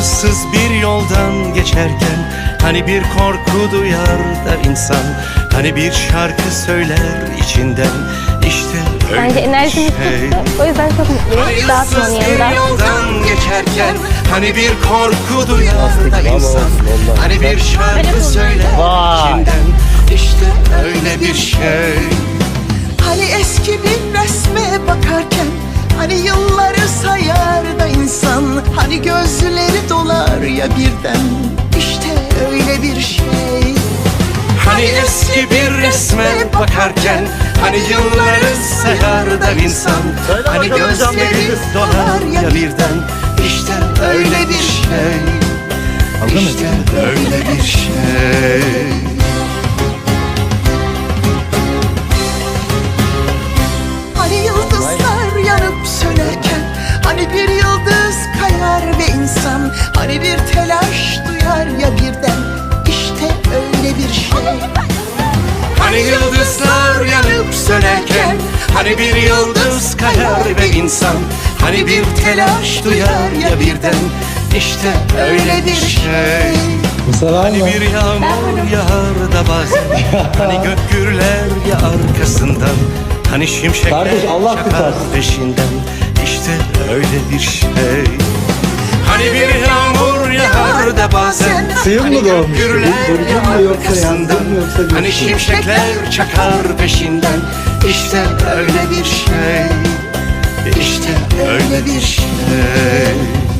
ıssız bir yoldan geçerken Hani bir korku duyar da insan Hani bir şarkı söyler içinden İşte öyle Bence bir enerjimiz şey tuttu. O yüzden çok mutluyum. Onu Hayırsız bir yanında. yoldan geçerken Hani bir korku duyar da insan Hani bir şarkı söyler içinden İşte öyle bir şey Hani eski bir resme bakarken Hani yılları sayar da insan Hani gözleri ya birden. İşte öyle bir şey. Hani eski bir resme bakarken Hani yılları sayar da insan. Hani gözleri dolar ya birden. İşte öyle bir şey. İşte öyle bir şey. Hani yıldızlar yanıp sönerken Hani bir yıldız Hani bir telaş duyar ya birden. İşte öyle bir şey. Hani yıldızlar yanıp sönerken Hani bir yıldız kayar ve insan Hani bir telaş duyar ya birden. İşte öyle bir şey. Hani bir yağmur yağar da bazen Hani gök gürler ya arkasından Hani şimşekler Kardeş, Allah çakar kurtarsın. peşinden. İşte öyle bir şey. Hani bir yağmur da bazen Hani mu gök doğmuş? ya mu yoksa mı yoksa Hani güneş mi? şimşekler çakar peşinden İşte öyle bir şey İşte öyle bir şey